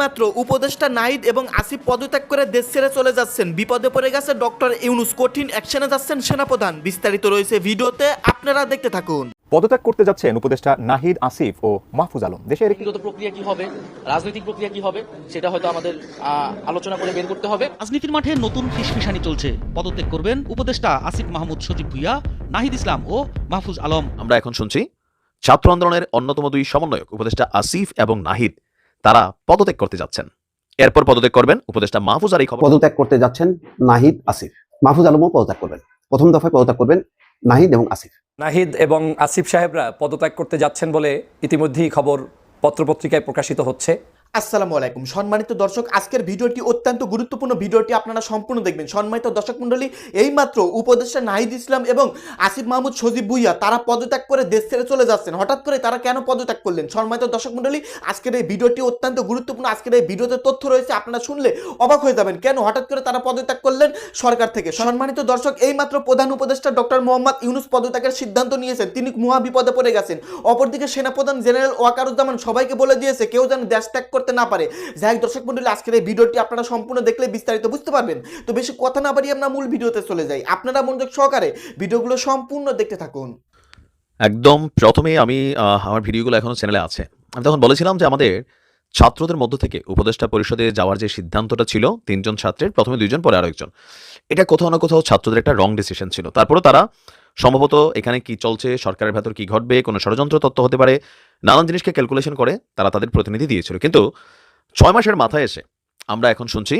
এইমাত্র উপদেষ্টা নাইদ এবং আসিফ পদত্যাগ করে দেশ ছেড়ে চলে যাচ্ছেন। বিপদে পড়ে গেছে ডক্টর ইউনুস। কঠিন অ্যাকশনে যাচ্ছেন সেনাপ্রধান। বিস্তারিত রয়েছে ভিডিওতে আপনারা দেখতে থাকুন। পদত্যাগ করতে যাচ্ছেন উপদেষ্টা নাহিদ আসিফ ও মাহফুজ আলম। দেশের একটি ব্যক্তিগত প্রক্রিয়া কি হবে? রাজনৈতিক প্রক্রিয়া কি হবে? সেটা হয়তো আমাদের আলোচনা করে বের করতে হবে। রাজনীতির মাঠে নতুন ফিসফিসানি চলছে। পদত্যাগ করবেন উপদেষ্টা আসিফ মাহমুদ সজীব ভুইয়া নাহিদ ইসলাম ও মাহফুজ আলম। আমরা এখন শুনছি ছাত্র আন্দোলনের অন্যতম দুই সমন্বয়ক উপদেষ্টা আসিফ এবং নাহিদ। তারা পদত্যাগ করতে যাচ্ছেন। এরপর পদত্যাগ করবেন উপদেষ্টা মাহফুজ আলী এই খবর। পদত্যাগ করতে যাচ্ছেন নাহিদ আসিফ। মাহফুজ আলমও পদত্যাগ করবেন। প্রথম দফায় পদত্যাগ করবেন নাহিদ এবং আসিফ। নাহিদ এবং আসিফ সাহেবরা পদত্যাগ করতে যাচ্ছেন বলে ইতিমধ্যেই খবর পত্রপত্রিকায় প্রকাশিত হচ্ছে। আসসালামু আলাইকুম। সম্মানিত দর্শক, আজকের ভিডিওটি অত্যন্ত গুরুত্বপূর্ণ। ভিডিওটি আপনারা সম্পূর্ণ দেখবেন। সম্মানিত দর্শক মণ্ডলী, এইমাত্র উপদেষ্টা নাহিদ ইসলাম এবং আসিফ মাহমুদ সজীব ভুইয়া, তারা পদত্যাগ করে দেশ ছেড়ে চলে যাচ্ছেন। হঠাৎ করে তারা কেন পদত্যাগ করলেন? সম্মানিত দর্শক মণ্ডলী, আজকের এই ভিডিওটি অত্যন্ত গুরুত্বপূর্ণ। আজকের এই ভিডিওতে তথ্য রয়েছে, আপনারা শুনলে অবাক হয়ে যাবেন, কেন হঠাৎ করে তারা পদত্যাগ করলেন সরকার থেকে? সম্মানিত দর্শক, এইমাত্র প্রধান উপদেষ্টা ডক্টর মোহাম্মদ ইউনুস পদত্যাগের সিদ্ধান্ত নিয়েছেন। তিনি মহা বিপদে পড়ে গেছেন। অপরদিকে সেনাপ্রধান জেনারেল ওয়াকারুজ্জামান সবাইকে বলে দিয়েছে, কেউ যেন দেশ ত্যাগ করতে না পারে। যাই দর্শক মন্ডলী, আজকের এই ভিডিওটি আপনারা সম্পূর্ণ দেখলে বিস্তারিত বুঝতে পারবেন। তো বেশি কথা না বাড়িয়ে আমরা মূল ভিডিওতে চলে যাই। আপনারা মনোযোগ সহকারে ভিডিওগুলো সম্পূর্ণ দেখতে থাকুন। একদম প্রথমে আমি আমার ভিডিওগুলো এখনও চ্যানেলে আছে। আমি তখন বলেছিলাম যে আমাদের ছাত্রদের মধ্য থেকে উপদেষ্টা পরিষদে যাওয়ার যে সিদ্ধান্তটা ছিল, তিনজন ছাত্রের, প্রথমে দুইজন, পরে আরও একজন এটা কোথাও না কোথাও ছাত্রদের একটা রং ডিসিশন ছিল। তারপরে তারা সম্ভবত এখানে কি চলছে, সরকারের ভেতর কি ঘটবে, কোনো ষড়যন্ত্র তত্ত্ব হতে পারে নানান জিনিসকে ক্যালকুলেশন করে তারা তাদের প্রতিনিধি দিয়েছিল। কিন্তু ছয় মাসের মাথায় এসে আমরা এখন শুনছি,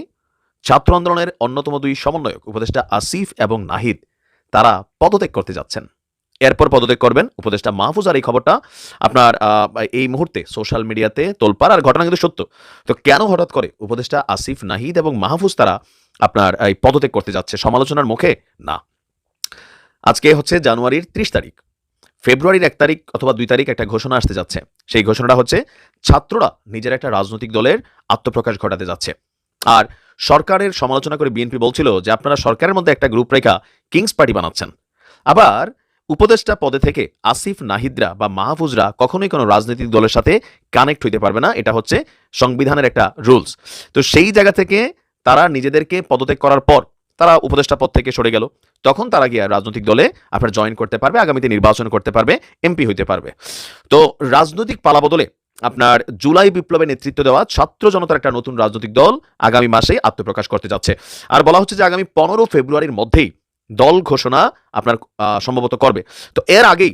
ছাত্র আন্দোলনের অন্যতম দুই সমন্বয়ক, উপদেষ্টা আসিফ এবং নাহিদ, তারা পদত্যাগ করতে যাচ্ছেন। এরপর পদত্যাগ করবেন উপদেষ্টা মাহফুজ আর এই খবরটা আপনার এই মুহূর্তে সোশ্যাল মিডিয়াতে তোলপার আর ঘটনা কিন্তু সত্য। তো কেন হঠাৎ করে উপদেষ্টা আসিফ, নাহিদ এবং মাহফুজ তারা আপনার, এই পদত্যাগ করতে যাচ্ছে? সমালোচনার মুখে না। আজকে হচ্ছে জানুয়ারির ত্রিশ তারিখ। ফেব্রুয়ারির এক তারিখ অথবা দুই তারিখ একটা ঘোষণা আসতে যাচ্ছে। সেই ঘোষণাটা হচ্ছে, ছাত্ররা নিজের একটা রাজনৈতিক দলের আত্মপ্রকাশ ঘটাতে যাচ্ছে। আর সরকারের সমালোচনা করে বিএনপি বলছিল যে, আপনারা সরকারের মধ্যে একটা গ্রুপ রেখা কিংস পার্টি বানাচ্ছেন। আবার উপদেষ্টা পদে থেকে আসিফ নাহিদরা বা মাহফুজরা কখনোই কোনো রাজনৈতিক দলের সাথে কানেক্ট হইতে পারবে না। এটা হচ্ছে সংবিধানের একটা রুলস তো সেই জায়গা থেকে তারা নিজেদেরকে পদত্যাগ করার পর তারা উপদেষ্টা পদ থেকে সরে গেল। তখন তারা গিয়ে রাজনৈতিক দলে আপনার জয়েন করতে পারবে, আগামীতে নির্বাচন করতে পারবে এমপি হইতে পারবে। তো রাজনৈতিক পালাবদলে আপনার জুলাই বিপ্লবে নেতৃত্ব দেওয়া ছাত্র জনতার একটা নতুন রাজনৈতিক দল আগামী মাসে আত্মপ্রকাশ করতে যাচ্ছে। আর বলা হচ্ছে যে আগামী পনেরো ফেব্রুয়ারির মধ্যেই দল ঘোষণা আপনার সম্ভবত করবে। তো এর আগেই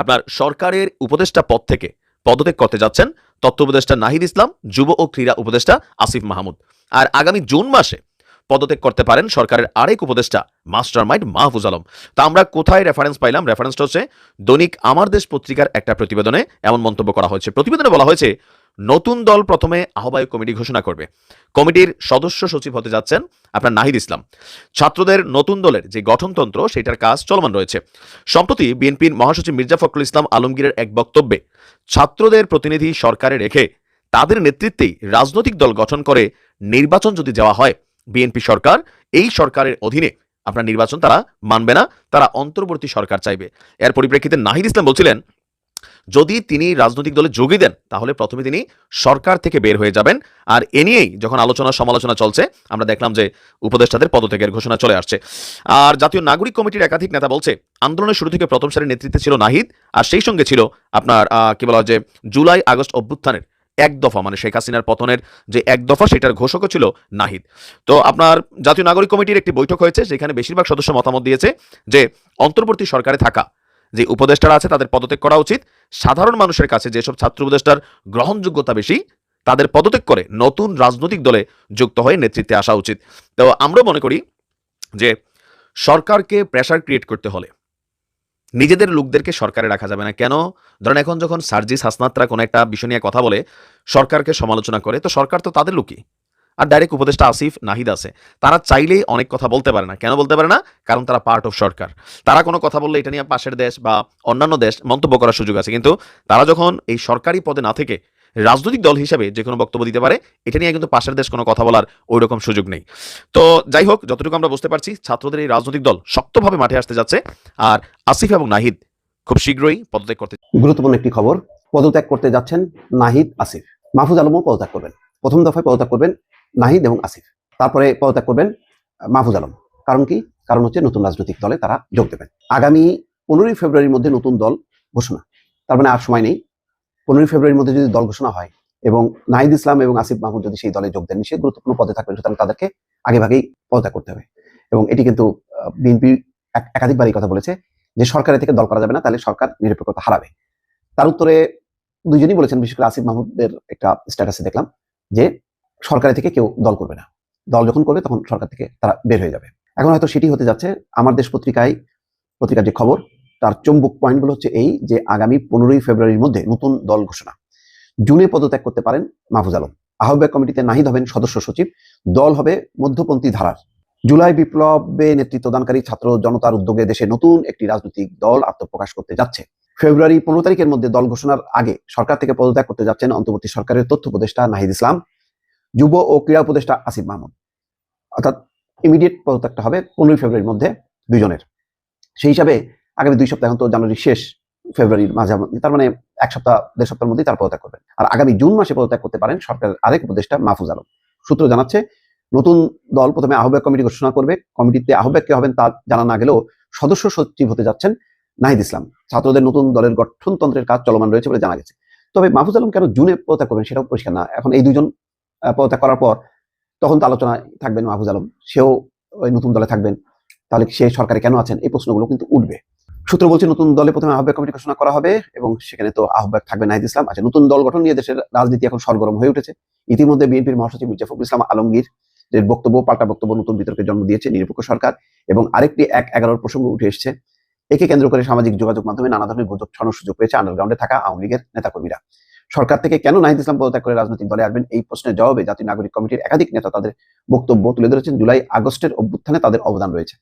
আপনার সরকারের উপদেষ্টা পদ থেকে পদত্যাগ করতে যাচ্ছেন তত্ত্ব উপদেষ্টা নাহিদ ইসলাম, যুব ও ক্রীড়া উপদেষ্টা আসিফ মাহমুদ। আর আগামী জুন মাসে পদত্যাগ করতে পারেন সরকারের আরেক উপদেষ্টা মাস্টার মাইন্ড মাহফুজ আলম। তা আমরা কোথায় রেফারেন্স পাইলাম? রেফারেন্সটা হচ্ছে দৈনিক আমার দেশ পত্রিকার একটা প্রতিবেদনে এমন মন্তব্য করা হয়েছে। প্রতিবেদনে বলা হয়েছে, নতুন দল প্রথমে আহ্বায়ক কমিটি ঘোষণা করবে। কমিটির সদস্য সচিব হতে যাচ্ছেন আপনার নাহিদ ইসলাম। ছাত্রদের নতুন দলের যে গঠনতন্ত্র, সেটার কাজ চলমান রয়েছে। সম্প্রতি বিএনপির মহাসচিব মির্জা ফখরুল ইসলাম আলমগীরের এক বক্তব্যে, ছাত্রদের প্রতিনিধি সরকারে রেখে তাদের নেতৃত্বেই রাজনৈতিক দল গঠন করে নির্বাচন যদি যাওয়া হয় বিএনপি সরকার, এই সরকারের অধীনে আপনার নির্বাচন তারা মানবে না, তারা অন্তর্বর্তী সরকার চাইবে। এর পরিপ্রেক্ষিতে নাহিদ ইসলাম বলছিলেন, যদি তিনি রাজনৈতিক দলে যোগী দেন, তাহলে প্রথমে তিনি সরকার থেকে বের হয়ে যাবেন। আর এ নিয়েই যখন আলোচনা, সমালোচনা চলছে, আমরা দেখলাম যে উপদেষ্টাদের পদত্যাগের ঘোষণা চলে আসছে। আর জাতীয় নাগরিক কমিটির একাধিক নেতা বলছে, আন্দোলনের শুরু থেকে প্রথম সারির নেতৃত্বে ছিল নাহিদ, আর সেই সঙ্গে ছিল আপনার কি বলা হয় যে, জুলাই আগস্ট অভ্যুত্থানের এক দফা মানে শেখ হাসিনার পতনের যে এক দফা, সেটার ঘোষকও ছিল নাহিদ। তো আপনার জাতীয় নাগরিক কমিটির একটি বৈঠক হয়েছে সেখানে বেশিরভাগ সদস্য মতামত দিয়েছে যে, অন্তর্বর্তী সরকারে থাকা যে উপদেষ্টারা আছে, তাদের পদত্যাগ করা উচিত। সাধারণ মানুষের কাছে যেসব ছাত্র উপদেষ্টার গ্রহণযোগ্যতা বেশি, তাদের পদত্যাগ করে নতুন রাজনৈতিক দলে যুক্ত হয়ে নেতৃত্বে আসা উচিত। তো আমরা মনে করি যে, সরকারকে প্রেসার ক্রিয়েট করতে হলে নিজেদের লোকদেরকে সরকারে রাখা যাবে না। কেন? ধরেন এখন যখন সার্জিস হাসনাতরা কোনো একটা বিষয় নিয়ে কথা বলে, সরকারকে সমালোচনা করে, তো সরকার তো তাদের লোকই। আর ডাইরেক্ট উপদেষ্টা আসিফ নাহিদ আছে। তারা চাইলেই অনেক কথা বলতে পারে না। কেন বলতে পারে না? কারণ তারা পার্ট অফ সরকার। তারা কোনো কথা বললে এটা নিয়ে পাশের দেশ বা অন্যান্য দেশ মন্তব্য করার সুযোগ আছে। কিন্তু তারা যখন এই সরকারি পদে না থেকে রাজনৈতিক দল হিসাবে যে কোনো বক্তব্য দিতে পারে, এটা নিয়ে কিন্তু পাশের দেশ কোনো কথা বলার ওই রকম সুযোগ নেই। তো যাই হোক, যতটুকু আমরা বুঝতে পারছি, ছাত্রদের এই রাজনৈতিক দল শক্তভাবে মাঠে আসতে যাচ্ছে। আর আসিফ এবং নাহিদ খুব শীঘ্রই পদত্যাগ করতে গুরুত্বপূর্ণ একটি খবর, পদত্যাগ করতে যাচ্ছেন নাহিদ, আসিফ। মাহফুজ আলমও পদত্যাগ করবেন। প্রথম দফায় পদত্যাগ করবেন নাহিদ এবং আসিফ। তারপরে পদত্যাগ করবেন মাহফুজ আলম। কারণ কি? কারণ হচ্ছে নতুন রাজনৈতিক দলে তারা যোগ দেবেন। আগামী পনেরোই ফেব্রুয়ারির মধ্যে নতুন দল ঘোষণা। তার মানে আর সময় নেই। পনেরোই ফেব্রুয়ারির মধ্যে যদি দল ঘোষণা হয় এবং নাহিদ ইসলাম এবং আসিফ মাহমুদ যদি সেই দলে যোগ দেন, সে গুরুত্বপূর্ণ পদে থাকবেন। সুতরাং তাদেরকে আগেভাগেই পদত্যাগ করতে হবে। এবং এটি কিন্তু বিএনপি একাধিকবার এই কথা বলেছে যে সরকারের থেকে দল করা যাবে না, তাহলে সরকার নিরপেক্ষতা হারাবে। তার উত্তরে দুইজনই বলেছেন, বিশেষ করে আসিফ মাহমুদের একটা স্ট্যাটাসে দেখলাম যে সরকারের থেকে কেউ দল করবে না। দল যখন করবে, তখন সরকার থেকে তারা বের হয়ে যাবে। এখন হয়তো সেটি হতে যাচ্ছে। আমার দেশ পত্রিকায়, পত্রিকার যে খবর তার চম্বুক পয়েন্টগুলো হচ্ছে এই যে আগামী পনেরোই ফেব্রুয়ারির মধ্যে নতুন দল ঘোষণা। জুনে পদত্যাগ করতে পারেন মাহফুজ আলম। আহ্বায়ক কমিটিতে নাহিদ হবেন সদস্য সচিব। দল হবে মধ্যপন্থী ধারার। জুলাই বিপ্লবে নেতৃত্বদানকারী ছাত্র জনতার উদ্যোগে দেশে নতুন একটি রাজনৈতিক দল আত্মপ্রকাশ করতে যাচ্ছে। ফেব্রুয়ারি পনেরো তারিখের মধ্যে দল ঘোষণার আগে সরকার থেকে পদত্যাগ করতে যাচ্ছেন অন্তর্বর্তী সরকারের তথ্য উপদেষ্টা নাহিদ ইসলাম, যুব ও ক্রীড়া উপদেষ্টা আসিফ মাহমুদ। অর্থাৎ ইমিডিয়েট পদত্যাগটা হবে পনেরোই ফেব্রুয়ারির মধ্যে দুজনের। সেই হিসাবে আগামী দুই সপ্তাহ এখন তো জানুয়ারির শেষ ফেব্রুয়ারির মাঝামাঝি তার মানে এক সপ্তাহ, দেড় সপ্তাহের মধ্যেই তার পদত্যাগ করবেন। আর আগামী জুন মাসে পদত্যাগ করতে পারেন সরকারের আরেক উপদেষ্টা মাহফুজ আলম। সূত্র জানাচ্ছে, নতুন দল প্রথমে আহ্বায়ক কমিটি ঘোষণা করবে। কমিটিতে আহ্বায়ক কে হবেন তা জানা না গেলেও সদস্য সচিব হতে যাচ্ছেন নাহিদ ইসলাম। ছাত্রদের নতুন দলের গঠনতন্ত্রের কাজ চলমান রয়েছে বলে জানা গেছে। তবে মাহফুজ আলম কেন জুনে পদত্যাগ করবেন সেটাও পরিষ্কার না। এখন এই দুজন পদত্যাগ করার পর তখন তো আলোচনায় থাকবেন মাহফুজ আলম। সেও ওই নতুন দলে থাকবেন। তাহলে সে সরকারে কেন আছেন? এই প্রশ্নগুলো কিন্তু উঠবে। সূত্র বলছে নতুন দলে প্রথমে আহ্বায়ক কমিটি ঘোষণা করা হবে এবং সেখানে তো আহ্বায়ক থাকবে নাহিদ ইসলাম। আচ্ছা নতুন দল গঠন নিয়ে দেশের রাজনীতি এখন সরগরম হয়ে উঠেছে। ইতিমধ্যে বিএনপির মহাসচিব মির্জা ফখরুল ইসলাম আলমগীর এর বক্তব্য, পাল্টা বক্তব্য, নতুন বিতর্কের জন্ম দিয়েছে নিরপেক্ষ সরকার এবং আরেকটি এক এগারোর প্রসঙ্গ উঠে এসেছে। একে কেন্দ্র করে সামাজিক যোগাযোগ মাধ্যমে নানা ধরনের গুজব ছড়ানোর সুযোগ পেয়েছে আন্ডারগ্রাউন্ডে থাকা আওয়ামী লীগের নেতাকর্মীরা। সরকার থেকে কেন নাহিদ ইসলাম পদত্যাগ করে রাজনৈতিক দলে আসবেন এই প্রশ্নের জবাবে জাতীয় নাগরিক কমিটির একাধিক নেতা তাদের বক্তব্য তুলে ধরেছেন জুলাই আগস্টের অভ্যুত্থানে তাদের অবদান রয়েছে।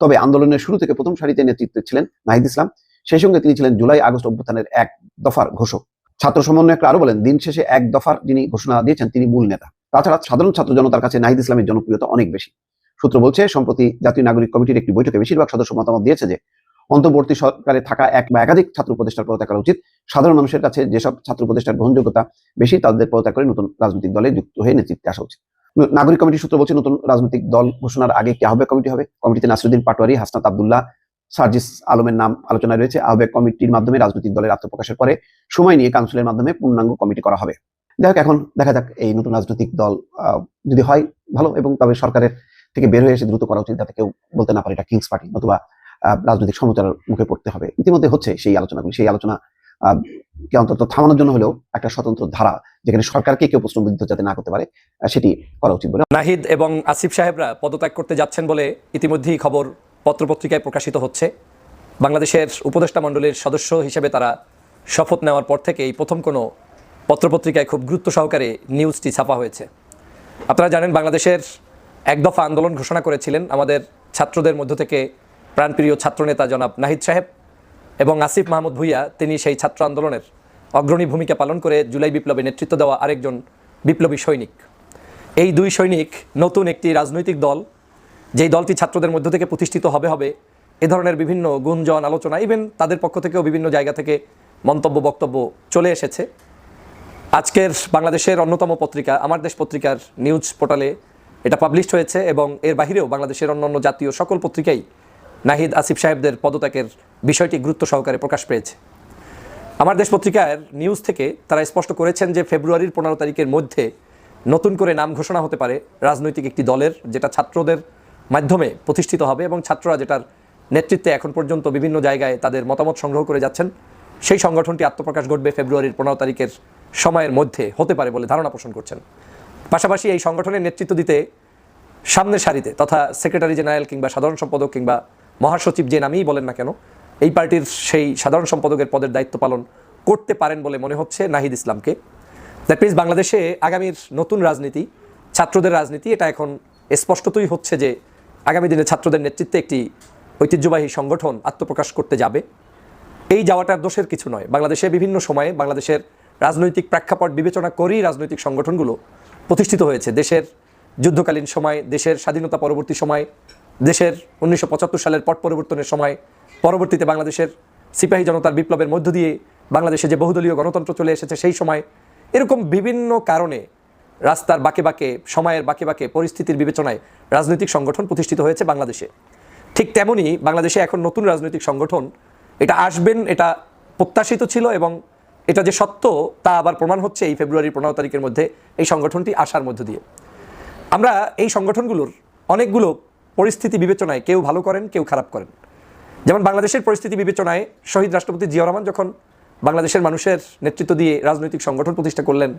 তবে আন্দোলনের শুরু থেকে প্রথম সারিতে নেতৃত্বে ছিলেন নাহিদ ইসলাম। সেই সঙ্গে তিনি ছিলেন জুলাই আগস্ট অভ্যুত্থানের এক দফার ঘোষক। ছাত্র সমন্বয়করা আরও বলেন, দিন শেষে এক দফার যিনি ঘোষণা দিয়েছেন, তিনি মূল নেতা। তাছাড়া সাধারণ ছাত্র জনতার কাছে নাহিদ ইসলামের জনপ্রিয়তা অনেক বেশি। সূত্র বলছে, সম্প্রতি জাতীয় নাগরিক কমিটির একটি বৈঠকে বেশিরভাগ সদস্য মতামত দিয়েছে যে, অন্তর্বর্তী সরকারে থাকা এক বা একাধিক ছাত্র উপদেষ্টার পদত্যাগ করা উচিত। সাধারণ মানুষের কাছে যেসব ছাত্র উপদেষ্টার গ্রহণযোগ্যতা বেশি, তাদের পদত্যাগ করে নতুন রাজনৈতিক দলে যুক্ত হয়ে নেতৃত্বে আসা উচিত। নাগরিক কমিটি সূত্র বলছে নতুন রাজনৈতিক দল ঘোষণার আগে একটি আহ্বায়ক কমিটি হবে? কমিটিতে নাসিরুদ্দিন পাটোয়ারি হাসনাত আবদুল্লাহ সার্জিস আলমের নাম আলোচনায় রয়েছে। আহ্বায়ক কমিটির মাধ্যমে রাজনৈতিক দলের আত্মপ্রকাশের পরে সময় নিয়ে কাউন্সিলের মাধ্যমে পূর্ণাঙ্গ কমিটি করা হবে। হোক এখন দেখা যাক এই নতুন রাজনৈতিক দল যদি হয় ভালো এবং তবে সরকারের থেকে বের হয়ে এসে দ্রুত করা উচিত যাতে কেউ বলতে না পারে এটা কিংস পার্টি আহ, রাজনৈতিক সমচারের মুখে পড়তে হবে। ইতিমধ্যে হচ্ছে সেই আলোচনাগুলি। সেই আলোচনা অন্তত থামানোর জন্য হলেও একটা স্বতন্ত্র ধারা যেখানে সরকারকে কেউ প্রশ্নবিদ্ধ যাতে না করতে পারে সেটি করা উচিত বলে নাহিদ এবং আসিফ সাহেবরা পদত্যাগ করতে যাচ্ছেন বলে ইতিমধ্যেই খবর পত্রপত্রিকায় প্রকাশিত হচ্ছে। বাংলাদেশের উপদেষ্টা মণ্ডলীর সদস্য হিসেবে তারা শপথ নেওয়ার পর থেকে এই প্রথম কোনো পত্রপত্রিকায় খুব গুরুত্ব সহকারে নিউজটি ছাপা হয়েছে। আপনারা জানেন বাংলাদেশের এক দফা আন্দোলন ঘোষণা করেছিলেন আমাদের ছাত্রদের মধ্য থেকে প্রাণপ্রিয় ছাত্রনেতা জনাব নাহিদ সাহেব। এবং আসিফ মাহমুদ ভুইয়া, তিনি সেই ছাত্র আন্দোলনের অগ্রণী ভূমিকা পালন করে জুলাই বিপ্লবে নেতৃত্ব দেওয়া আরেকজন বিপ্লবী সৈনিক। এই দুই সৈনিক নতুন একটি রাজনৈতিক দল, যেই দলটি ছাত্রদের মধ্য থেকে প্রতিষ্ঠিত হবে হবে, এ ধরনের বিভিন্ন গুঞ্জন, আলোচনা ইভেন তাদের পক্ষ থেকেও বিভিন্ন জায়গা থেকে মন্তব্য, বক্তব্য চলে এসেছে। আজকের বাংলাদেশের অন্যতম পত্রিকা, আমার দেশ পত্রিকার নিউজ পোর্টালে এটা পাবলিশড হয়েছে এবং এর বাহিরেও বাংলাদেশের অন্য অন্য জাতীয় সকল পত্রিকাই নাহিদ আসিফ সাহেবদের পদত্যাগের বিষয়টি গুরুত্ব সহকারে প্রকাশ পেয়েছে। আমার দেশ পত্রিকার নিউজ থেকে তারা স্পষ্ট করেছেন যে ফেব্রুয়ারির পনেরো তারিখের মধ্যে নতুন করে নাম ঘোষণা হতে পারে রাজনৈতিক একটি দলের, যেটা ছাত্রদের মাধ্যমে প্রতিষ্ঠিত হবে এবং ছাত্ররা যেটার নেতৃত্বে এখন পর্যন্ত বিভিন্ন জায়গায় তাদের মতামত সংগ্রহ করে যাচ্ছেন, সেই সংগঠনটি আত্মপ্রকাশ ঘটবে ফেব্রুয়ারির পনেরো তারিখের সময়ের মধ্যে হতে পারে বলে ধারণা পোষণ করছেন। পাশাপাশি এই সংগঠনের নেতৃত্ব দিতে সামনের সারিতে তথা সেক্রেটারি জেনারেল কিংবা সাধারণ সম্পাদক কিংবা মহাসচিব যে নামেই বলেন না কেন, এই পার্টির সেই সাধারণ সম্পাদকের পদের দায়িত্ব পালন করতে পারেন বলে মনে হচ্ছে নাহিদ ইসলামকে। দ্যাট মিনস বাংলাদেশে আগামীর নতুন রাজনীতি, ছাত্রদের রাজনীতি, এটা এখন স্পষ্টতই হচ্ছে যে আগামী দিনে ছাত্রদের নেতৃত্বে একটি ঐতিহ্যবাহী সংগঠন আত্মপ্রকাশ করতে যাবে। এই যাওয়াটার দোষের কিছু নয়। বাংলাদেশে বিভিন্ন সময়ে বাংলাদেশের রাজনৈতিক প্রেক্ষাপট বিবেচনা করেই রাজনৈতিক সংগঠনগুলো প্রতিষ্ঠিত হয়েছে। দেশের যুদ্ধকালীন সময়, দেশের স্বাধীনতা পরবর্তী সময় দেশের উনিশশো পঁচাত্তর সালের পট পরিবর্তনের সময় পরবর্তীতে বাংলাদেশের সিপাহী জনতার বিপ্লবের মধ্য দিয়ে বাংলাদেশে যে বহুদলীয় গণতন্ত্র চলে এসেছে সেই সময় এরকম বিভিন্ন কারণে রাস্তার বাঁকে বাঁকে, সময়ের বাঁকে বাঁকে, পরিস্থিতির বিবেচনায় রাজনৈতিক সংগঠন প্রতিষ্ঠিত হয়েছে বাংলাদেশে। ঠিক তেমনই বাংলাদেশে এখন নতুন রাজনৈতিক সংগঠন, এটা আসবেন, এটা প্রত্যাশিত ছিল এবং এটা যে সত্য তা আবার প্রমাণ হচ্ছে এই ফেব্রুয়ারির পনেরো তারিখের মধ্যে এই সংগঠনটি আসার মধ্য দিয়ে। আমরা এই সংগঠনগুলোর অনেকগুলো পরিস্থিতি বিবেচনায় কেউ ভালো করেন, কেউ খারাপ করেন। যেমন বাংলাদেশের পরিস্থিতি বিবেচনায় শহীদ রাষ্ট্রপতি জিয়া রহমান যখন বাংলাদেশের মানুষের নেতৃত্ব দিয়ে রাজনৈতিক সংগঠন প্রতিষ্ঠা করলেন,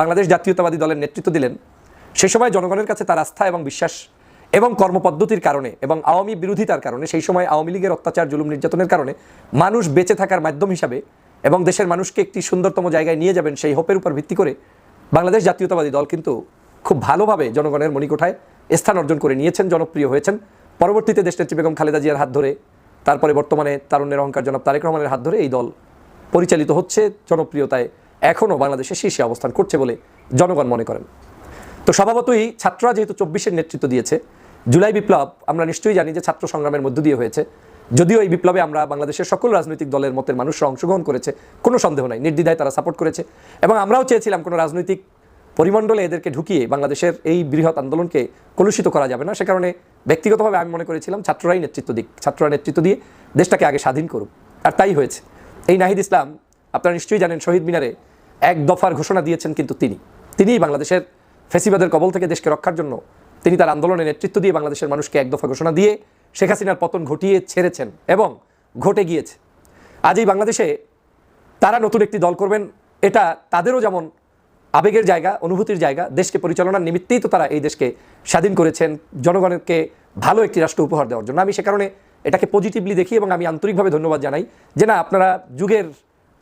বাংলাদেশ জাতীয়তাবাদী দলের নেতৃত্ব দিলেন, সে সময় জনগণের কাছে তার আস্থা এবং বিশ্বাস এবং কর্মপদ্ধতির কারণে এবং আওয়ামী বিরোধিতার কারণে, সেই সময় আওয়ামী লীগের অত্যাচার, জুলুম নির্যাতনের কারণে মানুষ বেঁচে থাকার মাধ্যম হিসাবে এবং দেশের মানুষকে একটি সুন্দরতম জায়গায় নিয়ে যাবেন সেই হোপের উপর ভিত্তি করে বাংলাদেশ জাতীয়তাবাদী দল কিন্তু খুব ভালোভাবে জনগণের মণিকোঠায় স্থান অর্জন করে নিয়েছেন, জনপ্রিয় হয়েছেন। পরবর্তীতে দেশনেত্রী বেগম খালেদা জিয়ার হাত ধরে, তারপরে বর্তমানে তারুণ্যের অহংকার জনাব তারেক রহমানের হাত ধরে এই দল পরিচালিত হচ্ছে, জনপ্রিয়তায় এখনও বাংলাদেশে শীর্ষে অবস্থান করছে বলে জনগণ মনে করেন। তো স্বভাবতই ছাত্ররা যেহেতু চব্বিশের নেতৃত্ব দিয়েছে, জুলাই বিপ্লব আমরা নিশ্চয়ই জানি যে ছাত্র সংগ্রামের মধ্য দিয়ে হয়েছে। যদিও এই বিপ্লবে আমরা বাংলাদেশের সকল রাজনৈতিক দলের মতের মানুষরা অংশগ্রহণ করেছে, কোনো সন্দেহ নাই, নির্দ্বিধায় তারা সাপোর্ট করেছে। এবং আমরাও চেয়েছিলাম কোনো রাজনৈতিক পরিমণ্ডলে এদেরকে ঢুকিয়ে বাংলাদেশের এই বৃহৎ আন্দোলনকে কলুষিত করা যাবে না। সে কারণে ব্যক্তিগতভাবে আমি মনে করেছিলাম ছাত্ররাই নেতৃত্ব দিক, ছাত্ররা নেতৃত্ব দিয়ে দেশটাকে আগে স্বাধীন করুক। আর তাই হয়েছে। এই নাহিদ ইসলাম, আপনারা নিশ্চয়ই জানেন শহীদ মিনারে এক দফার ঘোষণা দিয়েছেন কিন্তু তিনি। তিনিই বাংলাদেশের ফেসিবাদের কবল থেকে দেশকে রক্ষার জন্য তিনি তার আন্দোলনে নেতৃত্ব দিয়ে বাংলাদেশের মানুষকে এক দফা ঘোষণা দিয়ে শেখ হাসিনার পতন ঘটিয়ে ছেড়েছেন এবং ঘটে গিয়েছে। আজ এই বাংলাদেশে তারা নতুন একটি দল করবেন, এটা তাদেরও যেমন আবেগের জায়গা, অনুভূতির জায়গা, দেশকে পরিচালনার নিমিত্তেই তো তারা এই দেশকে স্বাধীন করেছেন, জনগণকে ভালো একটি রাষ্ট্র উপহার দেওয়ার জন্য। আমি সে কারণে এটাকে পজিটিভলি দেখি এবং আমি আন্তরিকভাবে ধন্যবাদ জানাই যে না, আপনারা যুগের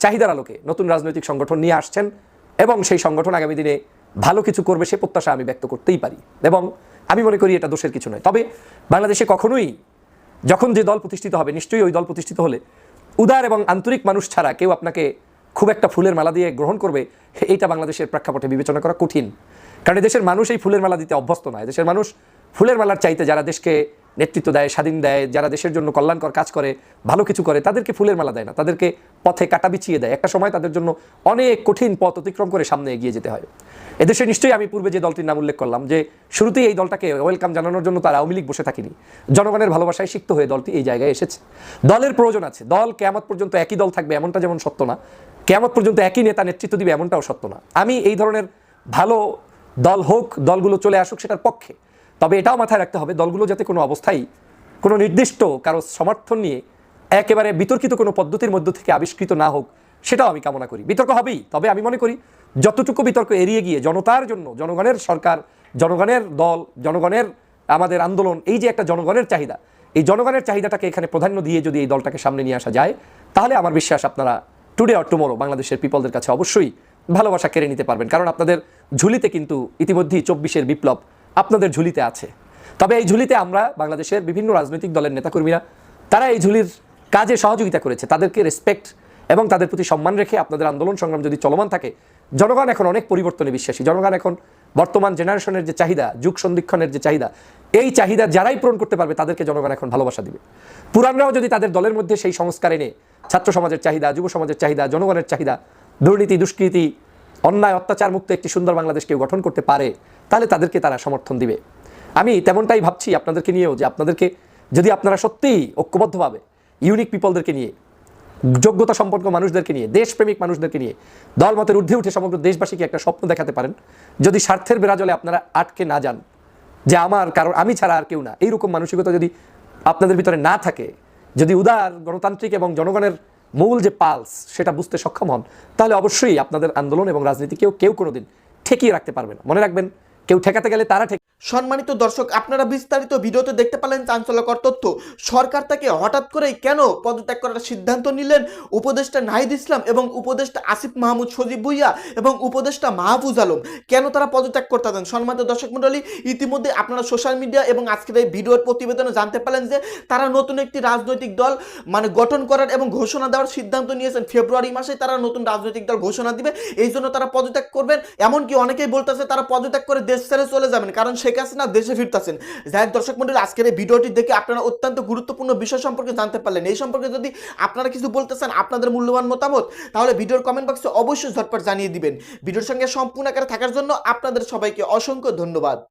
চাহিদার আলোকে নতুন রাজনৈতিক সংগঠন নিয়ে আসছেন এবং সেই সংগঠন আগামী দিনে ভালো কিছু করবে সে প্রত্যাশা আমি ব্যক্ত করতেই পারি এবং আমি মনে করি এটা দোষের কিছু নয়। তবে বাংলাদেশে কখনোই যখন যে দল প্রতিষ্ঠিত হবে, নিশ্চয়ই ওই দল প্রতিষ্ঠিত হলে উদার এবং আন্তরিক মানুষ ছাড়া কেউ আপনাকে খুব একটা ফুলের মালা দিয়ে গ্রহণ করবে, এইটা বাংলাদেশের প্রেক্ষাপটে বিবেচনা করা কঠিন। কারণ দেশের মানুষ এই ফুলের মালা দিতে অভ্যস্ত নয়। দেশের মানুষ ফুলের মালার চাইতে যারা দেশকে নেতৃত্ব দেয়, স্বাধীন দেয়, যারা দেশের জন্য কল্যাণকর কাজ করে, ভালো কিছু করে, তাদেরকে ফুলের মালা দেয় না। তাদেরকে পথে কাটা বিছিয়ে দেয়। একটা সময় তাদের জন্য অনেক কঠিন পথ অতিক্রম করে সামনে এগিয়ে যেতে হয়। এদেশে নিশ্চয়ই আমি পূর্বে যে দলটির নাম উল্লেখ করলাম, যে শুরুতেই এই দলটাকে ওয়েলকাম জানানোর জন্য তারা আওয়ামী লীগ বসে থাকেনি। জনগণের ভালোবাসায় সিক্ত হয়ে দলটি এই জায়গায় এসেছে। দলের প্রয়োজন আছে। দল কেয়ামত পর্যন্ত একই দল থাকবে, এমনটা যেমন সত্য না কেয়ামত পর্যন্ত একই নেতা নেতৃত্ব দিবে এমনটাও সত্য না। আমি এই ধরনের ভালো দল হোক, দলগুলো চলে আসুক সেটার পক্ষে। তবে এটাও মাথায় রাখতে হবে, দলগুলো যাতে কোনো অবস্থায়, কোনো নির্দিষ্ট কারও সমর্থন নিয়ে একেবারে বিতর্কিত কোনো পদ্ধতির মধ্য থেকে আবিষ্কৃত না হোক, সেটাও আমি কামনা করি। বিতর্ক হবেই, তবে আমি মনে করি যতটুকু বিতর্ক এড়িয়ে গিয়ে জনতার জন্য, জনগণের সরকার, জনগণের দল, জনগণের আমাদের আন্দোলন, এই যে একটা জনগণের চাহিদা, এই জনগণের চাহিদাটাকে এখানে প্রাধান্য দিয়ে যদি এই দলটাকে সামনে নিয়ে আসা যায়, তাহলে আমার বিশ্বাস আপনারা টুডে অর টুমোরো বাংলাদেশের পিপলদের কাছে অবশ্যই ভালোবাসা কেড়ে নিতে পারবেন। কারণ আপনাদের ঝুলিতে কিন্তু ইতিমধ্যেই চব্বিশের বিপ্লব আপনাদের ঝুলিতে আছে। তবে এই ঝুলিতে আমরা বাংলাদেশের বিভিন্ন রাজনৈতিক দলের নেতাকর্মীরা, তারা এই ঝুলির কাজে সহযোগিতা করেছে। তাদেরকে রেসপেক্ট এবং তাদের প্রতি সম্মান রেখে আপনাদের আন্দোলন সংগ্রাম যদি চলমান থাকে জনগণ এখন অনেক পরিবর্তনে বিশ্বাসী। জনগণ এখন বর্তমান জেনারেশনের যে চাহিদা, যুগ সন্ধিক্ষণের যে চাহিদা, এই চাহিদা যারাই পূরণ করতে পারবে, তাদেরকে জনগণ এখন ভালোবাসা দিবে। পুরানরাও যদি তাদের দলের মধ্যে সেই সংস্কার এনে, ছাত্র সমাজের চাহিদা, যুব সমাজের চাহিদা, জনগণের চাহিদা, দুর্নীতি, দুষ্কৃতি, অন্যায়, অত্যাচার মুক্ত একটি সুন্দর বাংলাদেশ কেউ গঠন করতে পারে, তাহলে তাদেরকে তারা সমর্থন দিবে। আমি তেমনটাই ভাবছি আপনাদেরকে নিয়েও যে আপনাদেরকে, যদি আপনারা সত্যিই ঐক্যবদ্ধভাবে ইউনিক পিপলদেরকে নিয়ে যোগ্যতা সম্পর্ক মানুষদেরকে নিয়ে, দেশপ্রেমিক মানুষদেরকে নিয়ে, দলমতের ঊর্ধ্বে উঠে সমগ্র দেশবাসীকে একটা স্বপ্ন দেখাতে পারেন। যদি স্বার্থের বেড়াজলে আপনারা আটকে না যান, যে আমার কারণ আমি ছাড়া আর কেউ না, এইরকম মানসিকতা যদি আপনাদের ভিতরে না থাকে, যদি উদার গণতান্ত্রিক এবং জনগণের মূল যে পালস, সেটা বুঝতে সক্ষম হন, তাহলে অবশ্যই আপনাদের আন্দোলন এবং রাজনীতিকেও কেউ কোনোদিন ঠেকিয়ে রাখতে পারবে না। মনে রাখবেন, কেউ ঠেকাতে গেলে তারা ঠেক সম্মানিত দর্শক, আপনারা বিস্তারিত ভিডিওতে দেখতে পেলেন চাঞ্চল্যকর তথ্য। সরকার তাকে হঠাৎ করেই কেন পদত্যাগ করার সিদ্ধান্ত নিলেন? উপদেষ্টা নাহিদ ইসলাম এবং উপদেষ্টা আসিফ মাহমুদ সজীব ভুইয়া এবং উপদেষ্টা মাহফুজ আলম, কেন তারা পদত্যাগ করতে দেন? সম্মানিত দর্শক মণ্ডলী, ইতিমধ্যে আপনারা সোশ্যাল মিডিয়া এবং আজকের এই ভিডিওর প্রতিবেদনে জানতে পারলেন যে, তারা নতুন একটি রাজনৈতিক দল মানে গঠন করার এবং ঘোষণা দেওয়ার সিদ্ধান্ত নিয়েছেন। ফেব্রুয়ারি মাসে তারা নতুন রাজনৈতিক দল ঘোষণা দিবে, এই জন্য তারা পদত্যাগ করবেন। এমনকি অনেকেই বলতেছে, তারা পদত্যাগ করে দেশ ছেড়ে চলে যাবেন। কারণ সেই শেখ হাসিনা দেশে ফিরতেছেন। যাই দর্শক মন্ডলী, আজকের এই ভিডিওটি দেখে আপনারা অত্যন্ত গুরুত্বপূর্ণ বিষয় সম্পর্কে জানতে পারলেন। এই সম্পর্কে যদি আপনারা কিছু বলতে চান, আপনাদের মূল্যবান মতামত, তাহলে ভিডিওর কমেন্ট বক্সে অবশ্যই ঝটপট জানিয়ে দিবেন। ভিডিওর সঙ্গে সম্পূর্ণ আকারে থাকার জন্য আপনাদের সবাইকে অসংখ্য ধন্যবাদ।